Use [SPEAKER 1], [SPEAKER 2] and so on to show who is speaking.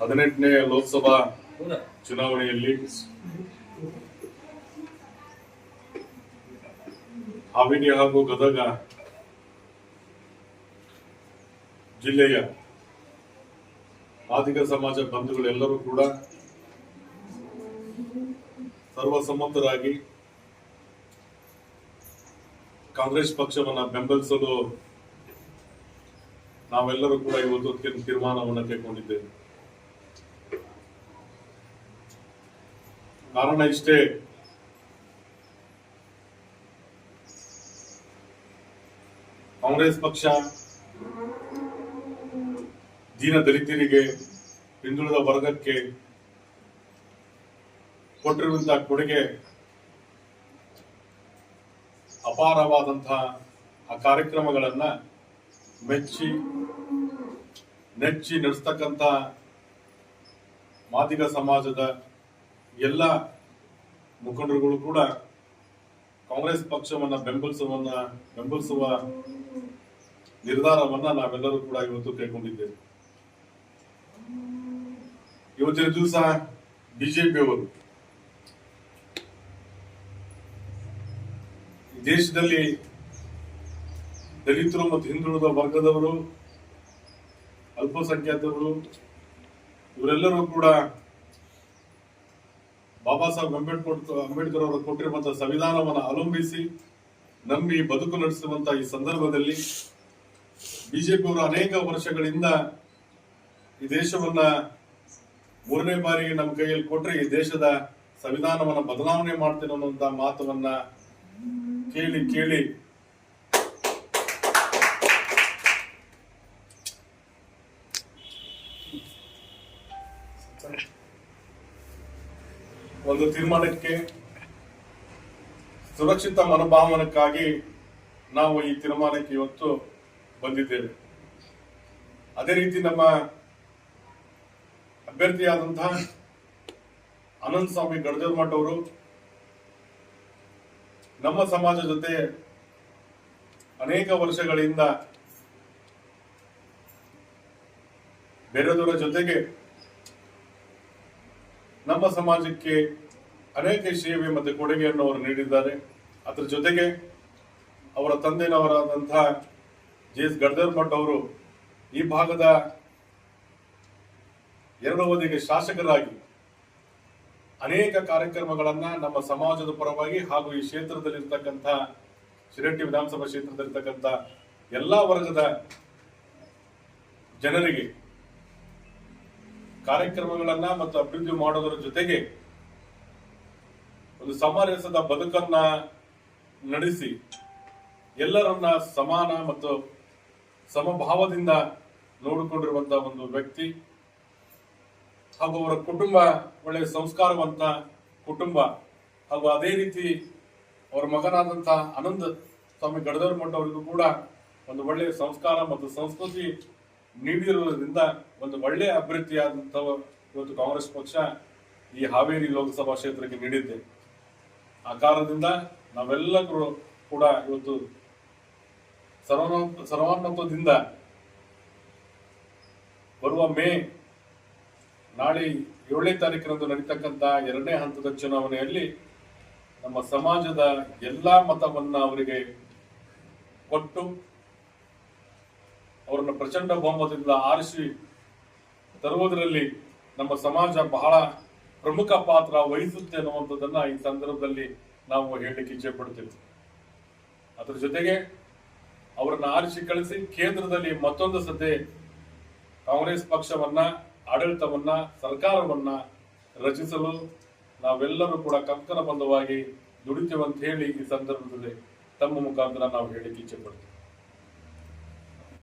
[SPEAKER 1] ಹದಿನೆಂಟನೇ ಲೋಕಸಭಾ ಚುನಾವಣೆಯಲ್ಲಿ ಹಾವೇರಿ ಹಾಗೂ ಗದಗ ಜಿಲ್ಲೆಯ ಆರ್ಥಿಕ ಸಮಾಜ ಬಂಧುಗಳೆಲ್ಲರೂ ಕೂಡ ಸರ್ವಸಮ್ಮತರಾಗಿ ಕಾಂಗ್ರೆಸ್ ಪಕ್ಷವನ್ನು ಬೆಂಬಲಿಸಲು ನಾವೆಲ್ಲರೂ ಕೂಡ ಇವತ್ತು ತೀರ್- ತೀರ್ಮಾನವನ್ನು ಕೈಗೊಂಡಿದ್ದೇವೆ ಕಾರಣ ಇಷ್ಟೇ. ಕಾಂಗ್ರೆಸ್ ಪಕ್ಷ ದೀನ ದಲಿತರಿಗೆ ಹಿಂದುಳಿದ ವರ್ಗಕ್ಕೆ ಕೊಟ್ಟಿರುವಂತಹ ಕೊಡುಗೆ ಅಪಾರವಾದಂತಹ ಆ ಕಾರ್ಯಕ್ರಮಗಳನ್ನ ಮೆಚ್ಚಿ, ನೆಚ್ಚಿ ನಡೆಸ್ತಕ್ಕಂತ ಮಾದಿಗ ಸಮಾಜದ ಎಲ್ಲ ಮುಖಂಡರುಗಳು ಕೂಡ ಕಾಂಗ್ರೆಸ್ ಪಕ್ಷವನ್ನ ಬೆಂಬಲಿಸುವನ್ನ, ಬೆಂಬಲಿಸುವ ನಿರ್ಧಾರವನ್ನ ನಾವೆಲ್ಲರೂ ಕೂಡ ಇವತ್ತು ಕೈಗೊಂಡಿದ್ದೇವೆ. ಇವತ್ತಿನ ದಿವಸ ಬಿಜೆಪಿಯವರು ದೇಶದಲ್ಲಿ ದಲಿತರು ಮತ್ತು ಹಿಂದುಳಿದ ವರ್ಗದವರು, ಅಲ್ಪಸಂಖ್ಯಾತರು, ಇವರೆಲ್ಲರೂ ಕೂಡ ಬಾಬಾ ಸಾಹೇಬ್ ಅಂಬೇಡ್ಕರ್ ಅಂಬೇಡ್ಕರ್ ಅವರು ಕೊಟ್ಟಿರುವಂತಹ ಸಂವಿಧಾನವನ್ನು ಅವಲಂಬಿಸಿ ನಂಬಿ ಬದುಕು ನಡೆಸುವಂತ ಈ ಸಂದರ್ಭದಲ್ಲಿ ಬಿಜೆಪಿ ಅವರು ಅನೇಕ ವರ್ಷಗಳಿಂದ ಈ ದೇಶವನ್ನ ಮೂರನೇ ಬಾರಿಗೆ ನಮ್ಮ ಕೈಯಲ್ಲಿ ಕೊಟ್ಟರೆ ಈ ದೇಶದ ಸಂವಿಧಾನವನ್ನ ಬದಲಾವಣೆ ಮಾಡ್ತೇನೆ ಅನ್ನುವಂತ ಮಾತವನ್ನ ಕೇಳಿ ಕೇಳಿ ಒಂದು ತೀರ್ಮಾನಕ್ಕೆ ಸುರಕ್ಷಿತ ಮನೋಭಾವನಕ್ಕಾಗಿ ನಾವು ಈ ತೀರ್ಮಾನಕ್ಕೆ ಇವತ್ತು ಬಂದಿದ್ದೇವೆ. ಅದೇ ರೀತಿ ನಮ್ಮ ಅಭ್ಯರ್ಥಿಯಾದಂತಹ ಅನಂತ ಸ್ವಾಮಿ ಗಡದೇವ್ ಮಠ ಅವರು ನಮ್ಮ ಸಮಾಜ ಜೊತೆ ಅನೇಕ ವರ್ಷಗಳಿಂದ ಬೇರೆದವರ ಜೊತೆಗೆ ನಮ್ಮ ಸಮಾಜಕ್ಕೆ ಅನೇಕ ಸೇವೆ ಮತ್ತು ಕೊಡುಗೆಯನ್ನು ಅವರು ನೀಡಿದ್ದಾರೆ. ಅದರ ಜೊತೆಗೆ ಅವರ ತಂದೆನವರಾದಂತಹ ಜೆ ಎಸ್ ಗಡ್ದರ್ ಮಠ್ ಅವರು ಈ ಭಾಗದ ಎರಡು ಅವಧಿಗೆ ಶಾಸಕರಾಗಿ ಅನೇಕ ಕಾರ್ಯಕ್ರಮಗಳನ್ನ ನಮ್ಮ ಸಮಾಜದ ಪರವಾಗಿ ಹಾಗೂ ಈ ಕ್ಷೇತ್ರದಲ್ಲಿರ್ತಕ್ಕಂಥ ಶಿರಟ್ಟಿ ವಿಧಾನಸಭಾ ಕ್ಷೇತ್ರದಲ್ಲಿರ್ತಕ್ಕಂಥ ಎಲ್ಲ ವರ್ಗದ ಜನರಿಗೆ ಕಾರ್ಯಕ್ರಮಗಳನ್ನ ಮತ್ತು ಅಭಿವೃದ್ಧಿ ಮಾಡೋದರ ಜೊತೆಗೆ ಒಂದು ಸಮರಸದ ಬದುಕನ್ನ ನಡೆಸಿ ಎಲ್ಲರನ್ನ ಸಮಾನ ಮತ್ತು ಸಮಭಾವದಿಂದ ನೋಡಿಕೊಂಡಿರುವಂತಹ ಒಂದು ವ್ಯಕ್ತಿ ಹಾಗೂ ಅವರ ಕುಟುಂಬ ಒಳ್ಳೆಯ ಸಂಸ್ಕಾರವಂತ ಕುಟುಂಬ ಹಾಗೂ ಅದೇ ರೀತಿ ಅವರ ಮಗನಾದಂತಹ ಆನಂದ್ ಸ್ವಾಮಿ ಗಡದರ್ ಮಠ ಅವರಿಗೂ ಕೂಡ ಒಂದು ಒಳ್ಳೆಯ ಸಂಸ್ಕಾರ ಮತ್ತು ಸಂಸ್ಕೃತಿ ನೀಡಿರುವುದರಿಂದ ಒಂದು ಒಳ್ಳೆಯ ಅಭಿವೃದ್ಧಿಯಾದಂಥ ಇವತ್ತು ಕಾಂಗ್ರೆಸ್ ಪಕ್ಷ ಈ ಹಾವೇರಿ ಲೋಕಸಭಾ ಕ್ಷೇತ್ರಕ್ಕೆ ನೀಡಿದೆ ಆ ಕಾರಣದಿಂದ ನಾವೆಲ್ಲರೂ ಕೂಡ ಇವತ್ತು ಸರ್ವ ಸರ್ವಾನುಮತದಿಂದ ಬರುವ ಮೇ ನಾಳೆ ಏಳನೇ ತಾರೀಕಿನಂದು ನಡೀತಕ್ಕಂಥ ಎರಡನೇ ಹಂತದ ಚುನಾವಣೆಯಲ್ಲಿ ನಮ್ಮ ಸಮಾಜದ ಎಲ್ಲಾ ಮತವನ್ನ ಅವರಿಗೆ ಕೊಟ್ಟು ಅವರನ್ನು ಪ್ರಚಂಡ ಬಹುಮತದಿಂದ ಆರಿಸಿ ತರುವುದರಲ್ಲಿ ನಮ್ಮ ಸಮಾಜ ಬಹಳ ಪ್ರಮುಖ ಪಾತ್ರ ವಹಿಸುತ್ತೆ ಅನ್ನುವಂಥದ್ದನ್ನ ಈ ಸಂದರ್ಭದಲ್ಲಿ ನಾವು ಹೇಳಲಿಕ್ಕೆ ಇಚ್ಛೆ ಪಡ್ತೀವಿ ಅದರ ಜೊತೆಗೆ ಅವರನ್ನು ಆರಿಸಿ ಕಳಿಸಿ ಕೇಂದ್ರದಲ್ಲಿ ಮತ್ತೊಂದು ಸತೆ ಕಾಂಗ್ರೆಸ್ ಪಕ್ಷವನ್ನ, ಆಡಳಿತವನ್ನ, ಸರ್ಕಾರವನ್ನ ರಚಿಸಲು ನಾವೆಲ್ಲರೂ ಕೂಡ ಕಂಕಣ ಬಂಧವಾಗಿ ಅಂತ ಹೇಳಿ ಈ ಸಂದರ್ಭದಲ್ಲಿ ತಮ್ಮ ಮುಖಾಂತರ ನಾವು ಹೇಳಿಕೆ ಇಚ್ಛೆ ಪಡ್ತೇವೆ